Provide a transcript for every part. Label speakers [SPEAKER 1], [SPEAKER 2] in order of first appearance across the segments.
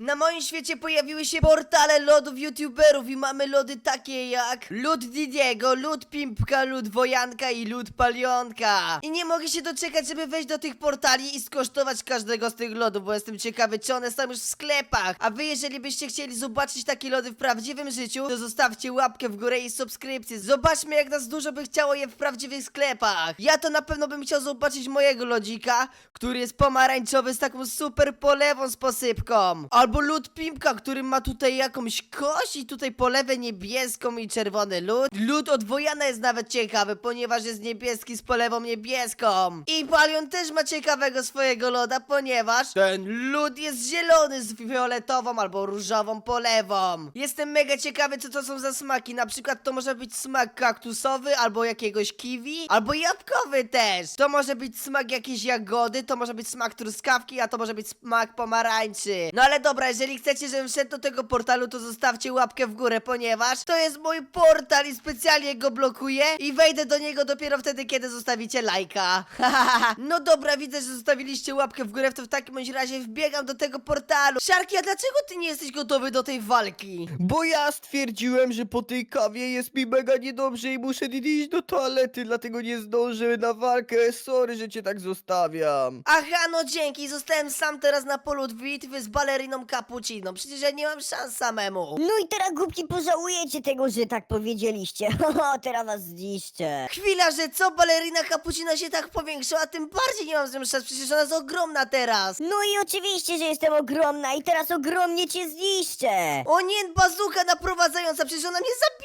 [SPEAKER 1] Na moim świecie pojawiły się portale lodów youtuberów i mamy lody takie jak Lud Didiego, Lud Pimpka, Lud Wojanka i Lud Palionka. I nie mogę się doczekać, żeby wejść do tych portali i skosztować każdego z tych lodów, bo jestem ciekawy, czy one są już w sklepach. A wy, jeżeli byście chcieli zobaczyć takie lody w prawdziwym życiu, to zostawcie łapkę w górę i subskrypcję. Zobaczmy, jak nas dużo by chciało je w prawdziwych sklepach. Ja to na pewno bym chciał zobaczyć mojego lodzika, który jest pomarańczowy z taką super polewą z posypką. Lód Pimpka, który ma tutaj jakąś kość i tutaj polewę niebieską i czerwony lód. Lód od Wojana jest nawet ciekawy, ponieważ jest niebieski z polewą niebieską. I Palion też ma ciekawego swojego loda, ponieważ ten lód jest zielony z fioletową albo różową polewą. Jestem mega ciekawy, co to są za smaki. Na przykład to może być smak kaktusowy, albo jakiegoś kiwi, albo jabłkowy też. To może być smak jakiejś jagody, to może być smak truskawki, a to może być smak pomarańczy. No ale dobra, jeżeli chcecie, żebym wszedł do tego portalu, to zostawcie łapkę w górę, ponieważ to jest mój portal i specjalnie go blokuję i wejdę do niego dopiero wtedy, kiedy zostawicie lajka. no dobra, widzę, że zostawiliście łapkę w górę, to w takim bądź razie wbiegam do tego portalu. Szarki, a dlaczego ty nie jesteś gotowy do tej walki?
[SPEAKER 2] Bo ja stwierdziłem, że po tej kawie jest mi mega niedobrze i muszę iść do toalety, dlatego nie zdążę na walkę. Sorry, że cię tak zostawiam.
[SPEAKER 1] Aha, no dzięki, zostałem sam teraz na polu bitwy z baleriną Cappuccino. Przecież ja nie mam szans samemu.
[SPEAKER 3] No i teraz głupki pożałujecie tego, że tak powiedzieliście. Teraz was zniszczę.
[SPEAKER 1] Chwila, że co, balerina Cappuccino się tak powiększyła, tym bardziej nie mam z nią szans, przecież ona jest ogromna teraz.
[SPEAKER 3] No i oczywiście, że jestem ogromna i teraz ogromnie cię zniszczę.
[SPEAKER 1] O nie, bazuka naprowadzająca, przecież ona mnie zabije!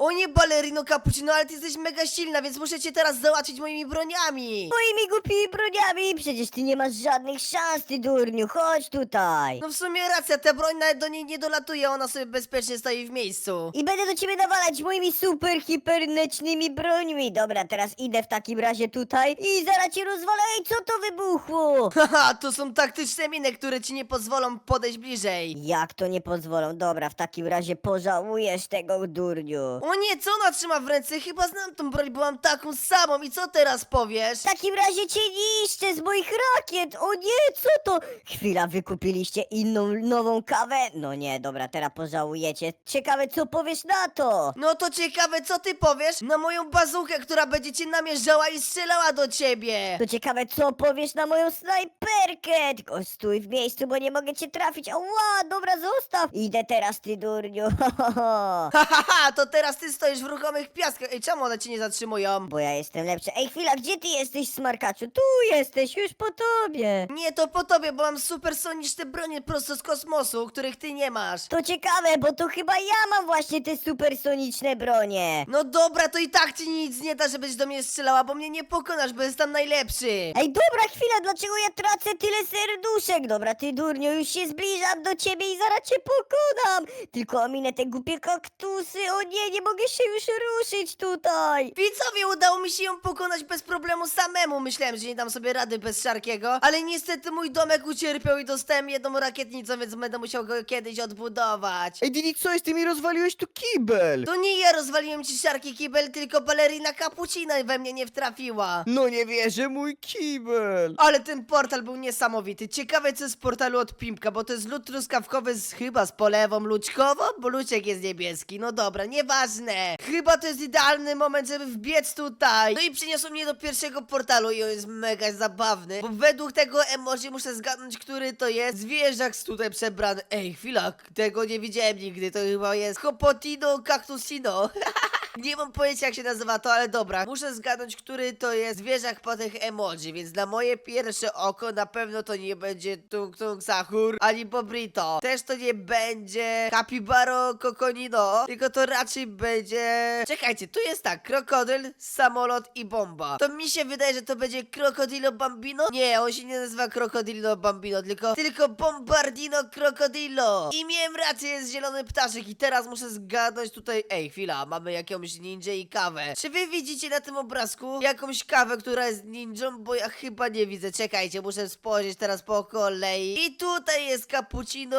[SPEAKER 1] O nie, balerino Cappuccino, ale ty jesteś mega silna, więc muszę cię teraz załatwić moimi broniami!
[SPEAKER 3] Moimi głupimi broniami, przecież ty nie masz żadnych szans, ty durniu, chodź tutaj.
[SPEAKER 1] No w sumie racja, ta broń nawet do niej nie dolatuje, ona sobie bezpiecznie stoi w miejscu.
[SPEAKER 3] I będę do ciebie nawalać moimi super hipernecznymi brońmi. Dobra, teraz idę w takim razie tutaj i zaraz cię rozwalę. Ej, co to wybuchło?
[SPEAKER 1] Haha, to są taktyczne miny, które ci nie pozwolą podejść bliżej.
[SPEAKER 3] Jak to nie pozwolą? Dobra, w takim razie pożałujesz tego durniu.
[SPEAKER 1] O nie, co ona trzyma w ręce? Chyba znam tą broń, bo mam taką samą i co teraz powiesz?
[SPEAKER 3] W takim razie cię niszczę z moich rakiet! O nie, co to? Chwila, wykupiliście inną, nową kawę? No nie, dobra, teraz pożałujecie. Ciekawe, co powiesz na to?
[SPEAKER 1] No to ciekawe, co ty powiesz na moją bazukę, która będzie cię namierzała i strzelała do ciebie.
[SPEAKER 3] To ciekawe, co powiesz na moją snajperkę? Tylko stój w miejscu, bo nie mogę cię trafić. Ała, dobra, zostaw! Idę teraz, ty durniu.
[SPEAKER 1] Hahaha, to teraz ty stoisz w ruchomych piaskach. Ej, czemu one cię nie zatrzymują?
[SPEAKER 3] Bo ja jestem lepszy. Ej, chwila, gdzie ty jesteś, smarkaczu? Tu jesteś, już po tobie.
[SPEAKER 1] Nie, to po tobie, bo mam supersoniczne bronie prosto z kosmosu, których ty nie masz.
[SPEAKER 3] To ciekawe, bo to chyba ja mam właśnie te supersoniczne bronie.
[SPEAKER 1] No dobra, to i tak ci nic nie da, żebyś do mnie strzelała, bo mnie nie pokonasz, bo jestem najlepszy.
[SPEAKER 3] Ej, dobra, chwila, dlaczego ja tracę tyle serduszek? Dobra, ty durniu, już się zbliżam do ciebie i zaraz cię pokonam. Tylko ominę te głupie kaktusy. O nie, nie mogę się już ruszyć tutaj.
[SPEAKER 1] Widzowie, udało mi się ją pokonać bez problemu samemu. Myślałem, że nie dam sobie rady bez Szarkiego, ale niestety mój domek ucierpiał i dostałem jedną rakietnicą, więc będę musiał go kiedyś odbudować.
[SPEAKER 2] Ej, Didi, co jest? Ty mi rozwaliłeś tu kibel!
[SPEAKER 1] To nie ja rozwaliłem ci Szarki kibel, tylko balerina Cappuccino we mnie nie wtrafiła.
[SPEAKER 2] No nie wierzę, mój kibel!
[SPEAKER 1] Ale ten portal był niesamowity. Ciekawe co jest z portalu od Pimpka, bo to jest lód truskawkowy z chyba z polewą luczkową, bo luczek jest niebieski. No dobra, nieważne. Chyba to jest idealny moment, żeby wbiec tutaj. No i przyniosło mnie do pierwszego portalu i on jest mega zabawny, bo według tego emoji muszę zgadnąć, który to jest zwierzak z tutaj przebrany. Ej, chwila, tego nie widziałem nigdy, to chyba jest Hopotino Cactusino. Nie mam pojęcia jak się nazywa to, ale dobra. Muszę zgadnąć, który to jest zwierzak po tych emoji, więc na moje pierwsze oko na pewno to nie będzie Tung Tung Sahur ani Bobrito. Też to nie będzie Capibaro Kokonino, tylko to raczej będzie... Czekajcie, tu jest tak, krokodyl, samolot i bomba. To mi się wydaje, że to będzie Krokodilo Bambino? Nie, on się nie nazywa Krokodilo Bambino, tylko, tylko Bombardino Krokodilo. I miałem rację, jest zielony ptaszek i teraz muszę zgadnąć tutaj... Ej, chwila, mamy jakąś jakąś ninja i kawę. Czy wy widzicie na tym obrazku jakąś kawę, która jest ninją? Bo ja chyba nie widzę. Czekajcie, muszę spojrzeć teraz po kolei. I tutaj jest cappuccino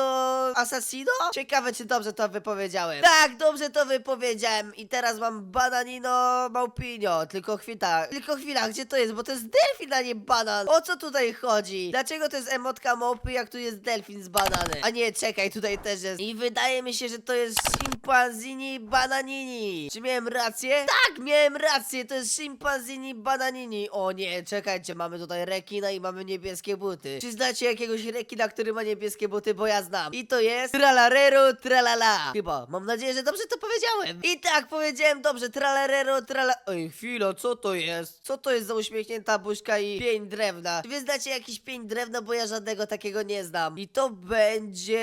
[SPEAKER 1] assassino? Ciekawe, czy dobrze to wypowiedziałem. Tak, dobrze to wypowiedziałem. I teraz mam bananino małpinio. Tylko chwila, tylko chwila, gdzie to jest? Bo to jest delfin, a nie banan. O co tutaj chodzi? Dlaczego to jest emotka małpy, jak tu jest delfin z bananem? A nie, czekaj, tutaj też jest. I wydaje mi się, że to jest Chimpanzini Bananini. Czy miałem rację? Tak, miałem rację, to jest Chimpanzini Bananini. O nie, czekajcie, mamy tutaj rekina i mamy niebieskie buty. Czy znacie jakiegoś rekina, który ma niebieskie buty? Bo ja znam. I to jest Tralarero Tralala. Chyba, mam nadzieję, że dobrze to powiedziałem. I tak, powiedziałem dobrze, Tralarero Trala... Ej, chwila, co to jest? Co to jest za uśmiechnięta buźka i pień drewna? Czy wy znacie jakiś pień drewna, bo ja żadnego takiego nie znam. I to będzie...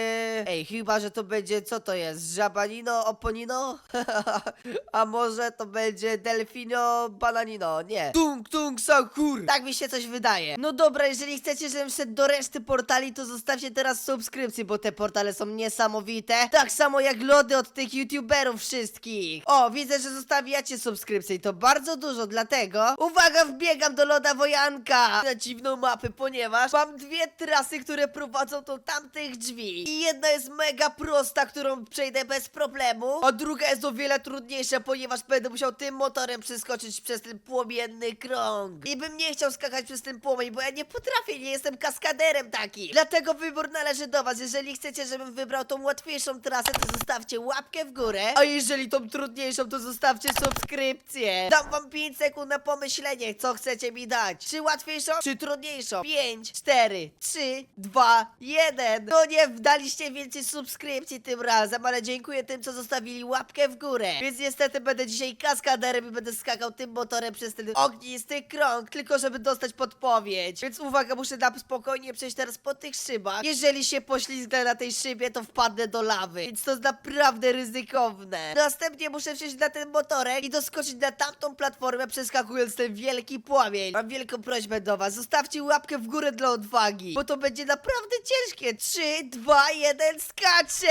[SPEAKER 1] Ej, chyba, że to będzie, co to jest? Żabanino Oponino? A może to będzie Delfino Bananino? Nie. Tung Tung Sakur! Tak mi się coś wydaje. No dobra, jeżeli chcecie, żebym szedł do reszty portali, to zostawcie teraz subskrypcję, bo te portale są niesamowite. Tak samo jak lody od tych youtuberów wszystkich. O, widzę, że zostawiacie subskrypcję i to bardzo dużo, dlatego... Uwaga, wbiegam do loda Wojanka! Na dziwną mapę, ponieważ mam dwie trasy, które prowadzą do tamtych drzwi. I jedna jest mega prosta, którą przejdę bez problemu, a druga jest o wiele trudniejsza, ponieważ będę musiał tym motorem przeskoczyć przez ten płomienny krąg. I bym nie chciał skakać przez ten płomień, bo ja nie potrafię, nie jestem kaskaderem taki. Dlatego wybór należy do was. Jeżeli chcecie, żebym wybrał tą łatwiejszą trasę, to zostawcie łapkę w górę. A jeżeli tą trudniejszą, to zostawcie subskrypcję. Dam wam 5 sekund na pomyślenie, co chcecie mi dać. Czy łatwiejszą, czy trudniejszą? 5, 4, 3, 2, 1. No nie wdaliście więcej subskrypcji tym razem, ale dziękuję tym, co zostawili łapkę w górę. Więc niestety będę dzisiaj kaskaderem i będę skakał tym motorem przez ten ognisty krąg, tylko żeby dostać podpowiedź. Więc uwaga, muszę na spokojnie przejść teraz po tych szybach. Jeżeli się poślizgnę na tej szybie, to wpadnę do lawy. Więc to jest naprawdę ryzykowne. Następnie muszę wsiąść na ten motorek i doskoczyć na tamtą platformę, przeskakując ten wielki płomień. Mam wielką prośbę do was, zostawcie łapkę w górę dla odwagi, bo to będzie naprawdę ciężkie. 3, 2, 1, skaczę!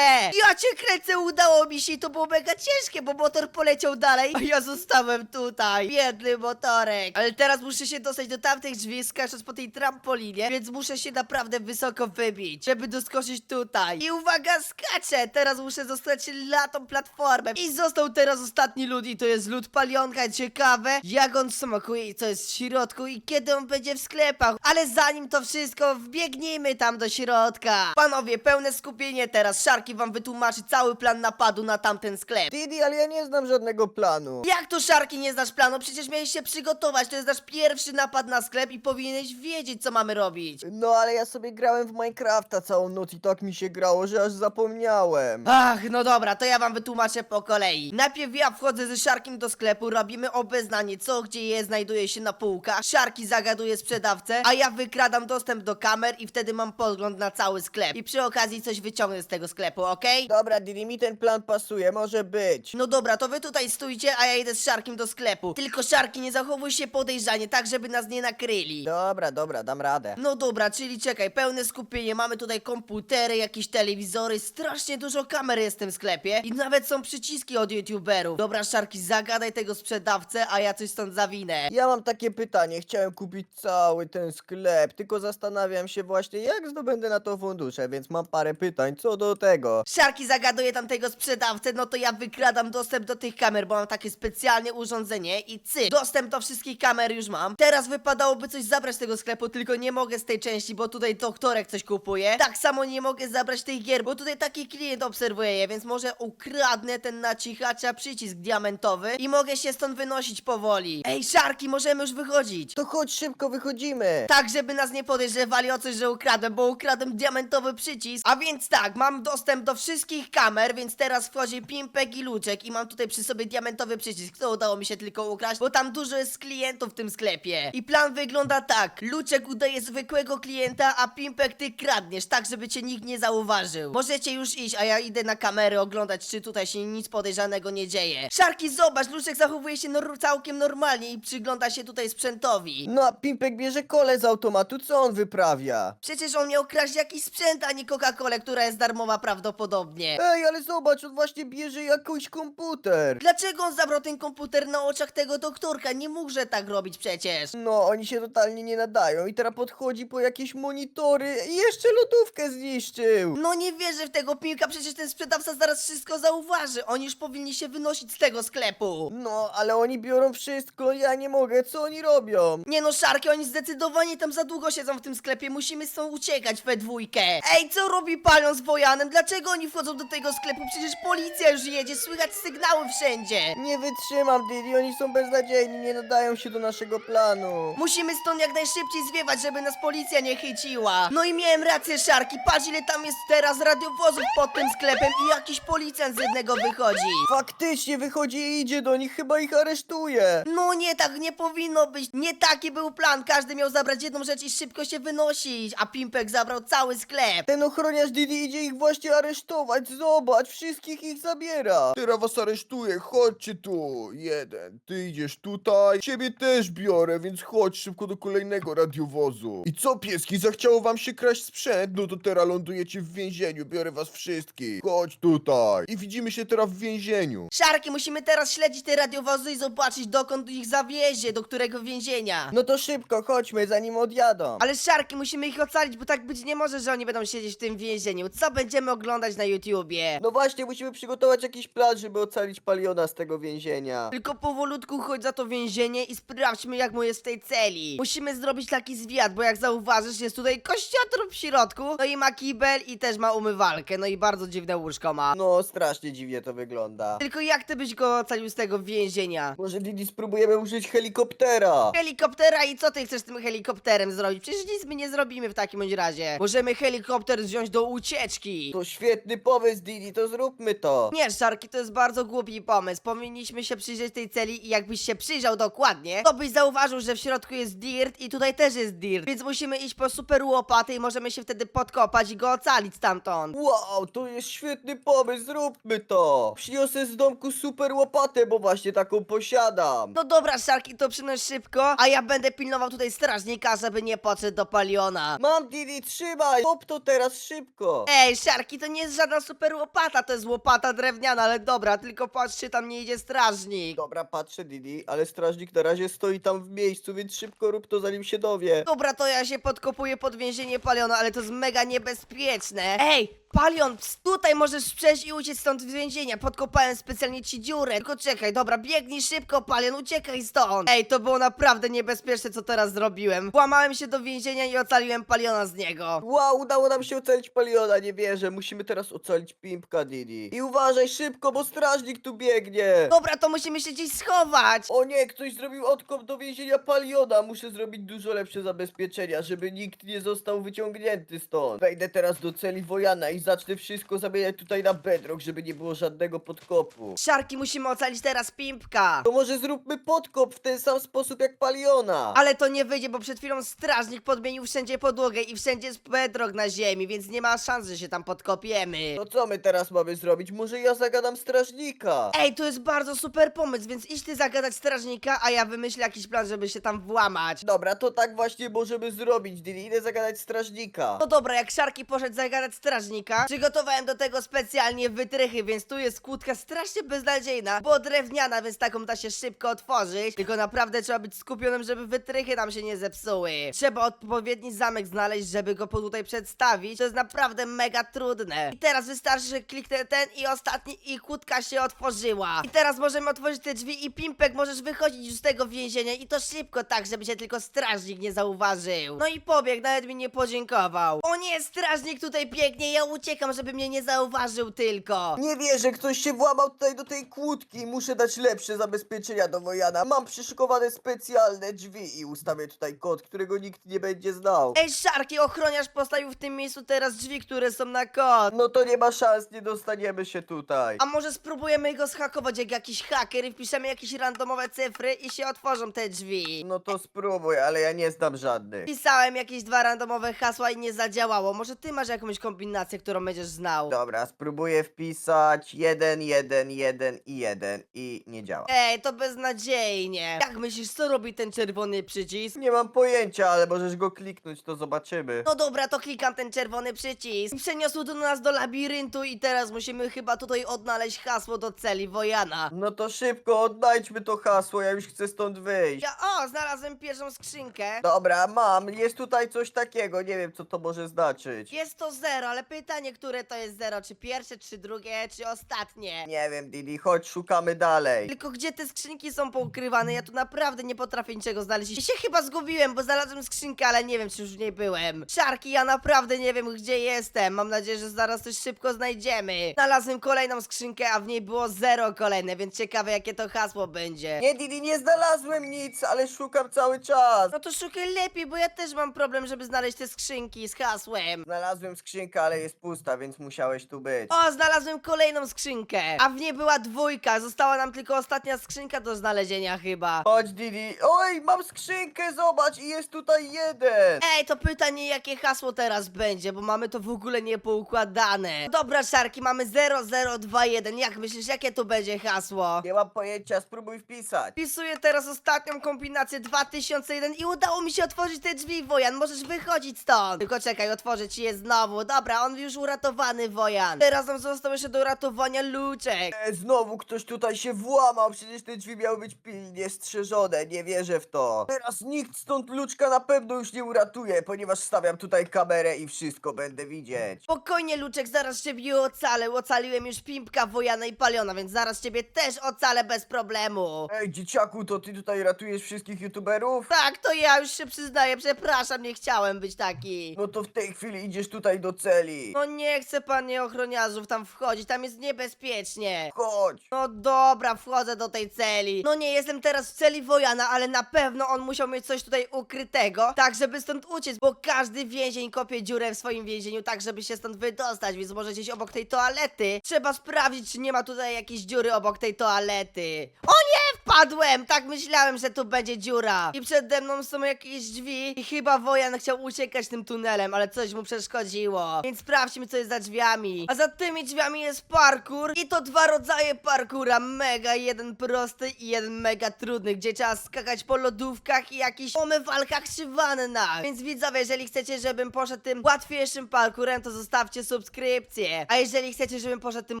[SPEAKER 1] Ja cię kręcę, udało mi się i to było mega ciężkie, bo motor poleciał dalej, a ja zostałem tutaj. Biedny motorek. Ale teraz muszę się dostać do tamtych drzwi, skacząc po tej trampolinie, więc muszę się naprawdę wysoko wybić, żeby doskoczyć tutaj. I uwaga, skaczę! Teraz muszę zostać na tą platformę. I został teraz ostatni lód i to jest lód palionka. Ciekawe, jak on smakuje i co jest w środku i kiedy on będzie w sklepach. Ale zanim to wszystko, wbiegnijmy tam do środka. Panowie, pełne skupienie teraz. Szarki wam wytłumaczy cały plan napadu na tamten sklep.
[SPEAKER 2] Didi, ale ja nie znam żadnego planu.
[SPEAKER 1] Jak to Szarki nie znasz planu? Przecież miałeś się przygotować. To jest nasz pierwszy napad na sklep i powinieneś wiedzieć, co mamy robić.
[SPEAKER 2] No ale ja sobie grałem w Minecrafta całą noc i tak mi się grało, że aż zapomniałem.
[SPEAKER 1] Ach, no dobra, to ja wam wytłumaczę po kolei. Najpierw ja wchodzę ze Szarkiem do sklepu, robimy obeznanie, co gdzie jest, znajduje się na półkach. Szarki zagaduje sprzedawcę, a ja wykradam dostęp do kamer i wtedy mam podgląd na cały sklep. I przy okazji coś wyciągnę z tego sklepu, okej?
[SPEAKER 2] Dobra, Didi, mi ten plan pasuje, może być.
[SPEAKER 1] No dobra, to wy tutaj stójcie, a ja idę z Szarkiem do sklepu. Tylko Szarki, nie zachowuj się podejrzanie, tak żeby nas nie nakryli.
[SPEAKER 2] Dobra, dobra, dam radę.
[SPEAKER 1] No dobra, czyli czekaj, pełne skupienie, mamy tutaj komputery, jakieś telewizory, strasznie dużo kamer jest w tym sklepie i nawet są przyciski od youtuberów. Dobra, Szarki, zagadaj tego sprzedawcę, a ja coś stąd zawinę.
[SPEAKER 2] Ja mam takie pytanie, chciałem kupić cały ten sklep, tylko zastanawiam się właśnie jak zdobędę na to fundusze, więc mam parę pytań co do tego.
[SPEAKER 1] Szarki zagaduje tamtego sprzedawcę, no to ja wykradam dostęp do tych kamer, bo mam takie specjalne urządzenie i cy, dostęp do wszystkich kamer już mam. Teraz wypadałoby coś zabrać z tego sklepu, tylko nie mogę z tej części, bo tutaj doktorek coś kupuje. Tak samo nie mogę zabrać tych gier, bo tutaj taki klient obserwuje je, więc może ukradnę ten na cichacza przycisk diamentowy i mogę się stąd wynosić powoli. Ej, Szarki, możemy już wychodzić.
[SPEAKER 2] To chodź szybko wychodzimy.
[SPEAKER 1] Tak, żeby nas nie podejrzewali o coś, że ukradłem, bo ukradłem diamentowy przycisk. A więc tak, mam dostęp do wszystkich kamer, więc teraz wchodzi Pimpek i Luczek i mam tutaj przy sobie diamentowy przycisk. To udało mi się tylko ukraść, bo tam dużo jest klientów w tym sklepie. I plan wygląda tak. Luczek udaje zwykłego klienta, a Pimpek ty kradniesz, tak żeby cię nikt nie zauważył. Możecie już iść, a ja idę na kamerę oglądać, czy tutaj się nic podejrzanego nie dzieje. Szarki, zobacz, Luczek zachowuje się nor całkiem normalnie i przygląda się tutaj sprzętowi.
[SPEAKER 2] No a Pimpek bierze kole z automatu, co on wyprawia?
[SPEAKER 1] Przecież on miał kraść jakiś sprzęt, a nie Coca-Colę, która jest darmowa prawdopodobnie.
[SPEAKER 2] Ej, ale zobacz, on właśnie bierze jakiś komputer. Komputer.
[SPEAKER 1] Dlaczego on zabrał ten komputer na oczach tego doktorka? Nie mógłże tak robić przecież.
[SPEAKER 2] No, oni się totalnie nie nadają i teraz podchodzi po jakieś monitory i jeszcze lodówkę zniszczył.
[SPEAKER 1] No nie wierzę w tego Pimpka, przecież ten sprzedawca zaraz wszystko zauważy. Oni już powinni się wynosić z tego sklepu.
[SPEAKER 2] No, ale oni biorą wszystko, ja nie mogę, co oni robią?
[SPEAKER 1] Nie no, Szarki, oni zdecydowanie tam za długo siedzą w tym sklepie, musimy stąd uciekać we dwójkę. Ej, co robi Palion z Wojanem? Dlaczego oni wchodzą do tego sklepu? Przecież policja już jedzie, słychać sygnały wszędzie.
[SPEAKER 2] Nie wytrzymam, Didi, oni są beznadziejni, nie nadają się do naszego planu.
[SPEAKER 1] Musimy stąd jak najszybciej zwiewać, żeby nas policja nie chyciła. No i miałem rację, Szarki, patrz ile tam jest teraz radiowozów pod tym sklepem i jakiś policjant z jednego wychodzi.
[SPEAKER 2] Faktycznie wychodzi i idzie do nich, chyba ich aresztuje.
[SPEAKER 1] No nie, tak nie powinno być. Nie taki był plan. Każdy miał zabrać jedną rzecz i szybko się wynosić, a Pimpek zabrał cały sklep.
[SPEAKER 2] Ten ochroniarz Didi idzie ich właśnie aresztować, zobacz, wszystkich ich zabiera. Teraz was aresztuję, chodźcie tu. Jeden, ty idziesz tutaj, ciebie też biorę, więc chodź szybko do kolejnego radiowozu. I co pieski, zachciało wam się kraść sprzęt? No to teraz lądujecie w więzieniu, biorę was wszystkich. Chodź tutaj. I widzimy się teraz w więzieniu.
[SPEAKER 1] Szarki, musimy teraz śledzić te radiowozy i zobaczyć dokąd ich zawiezie, do którego więzienia.
[SPEAKER 2] No to szybko, chodźmy, zanim odjadą.
[SPEAKER 1] Ale Szarki, musimy ich ocalić, bo tak być nie może, że oni będą siedzieć w tym więzieniu. Co będziemy oglądać na YouTubie?
[SPEAKER 2] No właśnie, musimy przygotować jakiś plan, żeby ocalić Paliona z tego więzienia.
[SPEAKER 1] Tylko powolutku chodź za to więzienie i sprawdźmy jak mu jest w tej celi. Musimy zrobić taki zwiat, bo jak zauważysz jest tutaj kościotrup w środku, no i ma kibel i też ma umywalkę, no i bardzo dziwne łóżko ma.
[SPEAKER 2] No, strasznie dziwnie to wygląda.
[SPEAKER 1] Tylko jak ty byś go ocalił z tego więzienia?
[SPEAKER 2] Może Didi spróbujemy użyć helikoptera.
[SPEAKER 1] Helikoptera i co ty chcesz z tym helikopterem zrobić? Przecież nic my nie zrobimy w takim bądź razie. Możemy helikopter wziąć do ucieczki.
[SPEAKER 2] To świetny pomysł, Didi, to zróbmy to.
[SPEAKER 1] Nie, Szarki, to jest bardzo głupi pomysł. Powinniśmy się przyjrzeć tej celi i jakbyś się przyjrzał dokładnie, to byś zauważył, że w środku jest dirt i tutaj też jest dirt. Więc musimy iść po super łopaty i możemy się wtedy podkopać i go ocalić stamtąd.
[SPEAKER 2] Wow, to jest świetny pomysł, zróbmy to. Przyniosę z domku super łopatę, bo właśnie taką posiadam.
[SPEAKER 1] No dobra, Szarki, to przynoś szybko, a ja będę pilnował tutaj strażnika, żeby nie podszedł do paliona.
[SPEAKER 2] Mam, Didi, trzymaj. Pop to teraz szybko.
[SPEAKER 1] Ej, Szarki, to nie jest żadna super łopata, to jest łopata drewniana, ale dobra, tylko patrz, czy tam nie idzie strażnik.
[SPEAKER 2] Dobra, patrzę, Didi, ale strażnik na razie stoi tam w miejscu, więc szybko rób to, zanim się dowie.
[SPEAKER 1] Dobra, to ja się podkopuję pod więzienie Paliona, ale to jest mega niebezpieczne. Ej, Palion, ps, tutaj możesz przejść i uciec stąd z więzienia. Podkopałem specjalnie ci dziurę. Tylko czekaj, dobra, biegnij szybko, Palion, uciekaj stąd. Ej, to było naprawdę niebezpieczne, co teraz zrobiłem. Włamałem się do więzienia i ocaliłem Paliona z niego.
[SPEAKER 2] Wow, udało nam się ocalić Paliona, nie wierzę. Musimy teraz ocalić Pimpka, Didi. I uważaj szybko, bo strażnik tu biegnie.
[SPEAKER 1] Dobra, to musimy się gdzieś schować.
[SPEAKER 2] O nie, ktoś zrobił odkop do więzienia Paliona. Muszę zrobić dużo lepsze zabezpieczenia, żeby nikt nie został wyciągnięty stąd. Wejdę teraz do celi Wojana i zacznę wszystko zamieniać tutaj na bedrock, żeby nie było żadnego podkopu.
[SPEAKER 1] Szarki, musimy ocalić teraz Pimpka.
[SPEAKER 2] To może zróbmy podkop w ten sam sposób jak Paliona.
[SPEAKER 1] Ale to nie wyjdzie, bo przed chwilą strażnik podmienił wszędzie podłogę i wszędzie jest bedrock na ziemi, więc nie ma szans, że się tam podkopiemy.
[SPEAKER 2] To co my teraz mamy zrobić? Może ja zagadam strażnika?
[SPEAKER 1] Ej, to jest bardzo super pomysł, więc idź ty zagadać strażnika, a ja wymyślę jakiś plan, żeby się tam włamać.
[SPEAKER 2] Dobra, to tak właśnie możemy zrobić, Dili. Idę zagadać strażnika.
[SPEAKER 1] No dobra, jak Szarki poszedł zagadać strażnika, przygotowałem do tego specjalnie wytrychy, więc tu jest kłódka strasznie beznadziejna, bo drewniana, więc taką da się szybko otworzyć. Tylko naprawdę trzeba być skupionym, żeby wytrychy nam się nie zepsuły. Trzeba odpowiedni zamek znaleźć, żeby go tutaj przedstawić. To jest naprawdę mega trudne. I teraz wystarczy, że kliknę ten i ostatni i kłódka się otworzyła. I teraz możemy otworzyć te drzwi i Pimpek możesz wychodzić już z tego więzienia i to szybko tak, żeby się tylko strażnik nie zauważył. No i pobiegł, nawet mi nie podziękował. O nie, strażnik tutaj biegnie, ja uciekam, żeby mnie nie zauważył tylko.
[SPEAKER 2] Nie wierzę, ktoś się włamał tutaj do tej kłódki. Muszę dać lepsze zabezpieczenia do Wojana. Mam przyszykowane specjalne drzwi i ustawię tutaj kod, którego nikt nie będzie znał.
[SPEAKER 1] Ej, Szarki, ochroniarz postawił w tym miejscu teraz drzwi, które są na kod.
[SPEAKER 2] No to nie ma szans, nie dostaniemy się tutaj.
[SPEAKER 1] A może spróbujemy go zhakować jak jakiś haker i wpiszemy jakieś randomowe cyfry i się otworzą te drzwi.
[SPEAKER 2] No to spróbuj, ale ja nie znam żadnych.
[SPEAKER 1] Pisałem jakieś dwa randomowe hasła i nie zadziałało. Może ty masz jakąś kombinację, którą będziesz znał.
[SPEAKER 2] Dobra, spróbuję wpisać 1, 1, 1 i 1 i nie działa.
[SPEAKER 1] Ej, to beznadziejnie. Jak myślisz, co robi ten czerwony przycisk?
[SPEAKER 2] Nie mam pojęcia, ale możesz go kliknąć, to zobaczymy.
[SPEAKER 1] No dobra, to klikam ten czerwony przycisk. Przeniosł do nas do labiryntu i teraz musimy chyba tutaj odnaleźć hasło do celi Wojana.
[SPEAKER 2] No to szybko, odnajdźmy to hasło, ja już chcę stąd wyjść.
[SPEAKER 1] Ja, o, znalazłem pierwszą skrzynkę.
[SPEAKER 2] Dobra, mam, jest tutaj coś takiego, nie wiem co to może znaczyć.
[SPEAKER 1] Jest to zero, ale pytanie, które to jest zero? Czy pierwsze, czy drugie, czy ostatnie?
[SPEAKER 2] Nie wiem, Didi, chodź, szukamy dalej.
[SPEAKER 1] Tylko gdzie te skrzynki są poukrywane? Ja tu naprawdę nie potrafię niczego znaleźć. I się chyba zgubiłem, bo znalazłem skrzynkę, ale nie wiem, czy już w niej byłem. Szarki, ja naprawdę nie wiem, gdzie jestem. Mam nadzieję, że zaraz coś szybko znajdziemy. Znalazłem kolejną skrzynkę, a w niej było zero kolejne, więc ciekawe, jakie to hasło będzie.
[SPEAKER 2] Nie, Didi, nie znalazłem nic, ale szukam cały czas.
[SPEAKER 1] No to szukaj lepiej, bo ja też mam problem, żeby znaleźć te skrzynki z hasłem.
[SPEAKER 2] Znalazłem skrzynkę, ale jest pusta, więc musiałeś tu być.
[SPEAKER 1] O, znalazłem kolejną skrzynkę, a w niej była dwójka. Została nam tylko ostatnia skrzynka do znalezienia chyba.
[SPEAKER 2] Chodź, Didi. Oj, mam skrzynkę, zobacz, i jest tutaj jeden.
[SPEAKER 1] Ej, to pytanie, jakie hasło teraz będzie, bo mamy to w ogóle niepoukładane. Dobra, Szarki, mamy 0021. Jak myślisz, jakie tu będzie hasło?
[SPEAKER 2] Nie mam pojęcia, spróbuj wpisać.
[SPEAKER 1] Wpisuję teraz ostatnią kombinację 2001 i udało mi się otworzyć te drzwi, Wojan. Możesz wychodzić stąd. Tylko czekaj, otworzę ci je znowu. Dobra, on już uratowany, Wojan. Teraz nam został jeszcze do uratowania Luczek.
[SPEAKER 2] E, znowu ktoś tutaj się włamał, przecież te drzwi miały być pilnie strzeżone, nie wierzę w to. Teraz nikt stąd Luczka na pewno już nie uratuje, ponieważ stawiam tutaj kamerę i wszystko będę widzieć.
[SPEAKER 1] Spokojnie, Luczek, zaraz ciebie ocalę. Ocaliłem już Pimpka, Wojana i Paliona, więc zaraz ciebie też ocalę bez problemu.
[SPEAKER 2] Ej, dzieciaku, to ty tutaj ratujesz wszystkich youtuberów?
[SPEAKER 1] Tak, to ja już się przyznaję, przepraszam, nie chciałem być taki.
[SPEAKER 2] No to w tej chwili idziesz tutaj do celi.
[SPEAKER 1] No nie chcę, panie ochroniarzów, tam wchodzić, tam jest niebezpiecznie.
[SPEAKER 2] Chodź.
[SPEAKER 1] No dobra, wchodzę do tej celi. No nie jestem teraz w celi Wojana, ale na pewno on musiał mieć coś tutaj ukrytego, tak żeby stąd uciec, bo każdy więzień kopie dziurę w swoim więzieniu, tak żeby się stąd wydostać, więc może gdzieś obok tej toalety. Trzeba sprawdzić, czy nie ma tutaj jakiejś dziury obok tej toalety. O nie, wpadłem! Tak myślałem, że tu będzie dziura. I przede mną są jakieś drzwi i chyba Wojan chciał uciekać tym tunelem, ale coś mu przeszkodziło. Więc sprawdźmy, co jest za drzwiami. A za tymi drzwiami jest parkour i to dwa rodzaje parkura. Mega, jeden prosty i jeden mega trudny, gdzie trzeba skakać po lodówkach i jakichś pomywalkach czy wannach. Więc widzowie, jeżeli chcecie, żebym poszedł tym łatwiejszym parkurem, to zostawcie subskrypcję. A jeżeli chcecie, żebym poszedł tym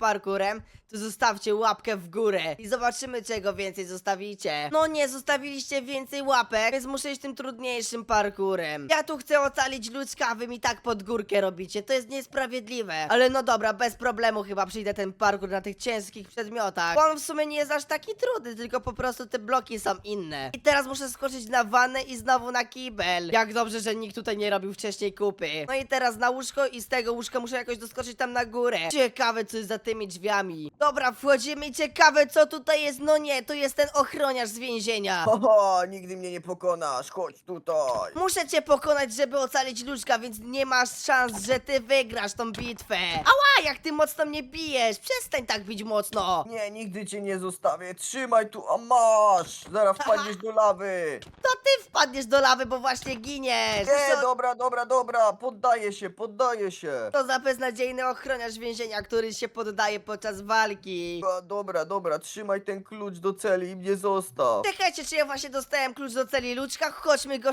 [SPEAKER 1] parkurem, to zostawcie łapkę w górę i zobaczymy, czego więcej zostawicie. No nie, zostawiliście więcej łapek, więc muszę iść tym trudniejszym parkurem. Ja tu chcę ocalić ludzka, wy mi tak pod górkę robicie, to jest niesprawiedliwe. Ale no dobra, bez problemu chyba przyjdę ten parkur na tych ciężkich przedmiotach. Bo on w sumie nie jest aż taki trudny, tylko po prostu te bloki są inne. I teraz muszę skoczyć na wannę i znowu na kibel. Jak dobrze, że nikt tutaj nie robił wcześniej kupy. No i teraz na łóżko i z tego łóżka muszę jakoś doskoczyć tam na górę. Ciekawe, co jest za tymi drzwiami. Dobra, wchodzimy i ciekawe, co tutaj jest. No nie, to jest ten ochroniarz z więzienia.
[SPEAKER 2] Oho, nigdy mnie nie pokonasz, chodź tutaj.
[SPEAKER 1] Muszę cię pokonać, żeby ocalić Luczka, więc nie masz szans, że ty wygrasz tą bitwę. Ała, jak ty mocno mnie bijesz. Przestań tak bić mocno.
[SPEAKER 2] Nie, nigdy cię nie zostawię, trzymaj tu, a masz. Zaraz wpadniesz do lawy.
[SPEAKER 1] To ty wpadniesz do lawy, bo właśnie giniesz.
[SPEAKER 2] Nie, dobra, dobra, dobra, poddaję się, poddaję się.
[SPEAKER 1] To za beznadziejny ochroniarz więzienia, który się poddaje podczas walki.
[SPEAKER 2] A, dobra, dobra, trzymaj ten klucz do celi i mnie zostaw.
[SPEAKER 1] Czekajcie, czy ja właśnie dostałem klucz do celi Luczka? Chodźmy go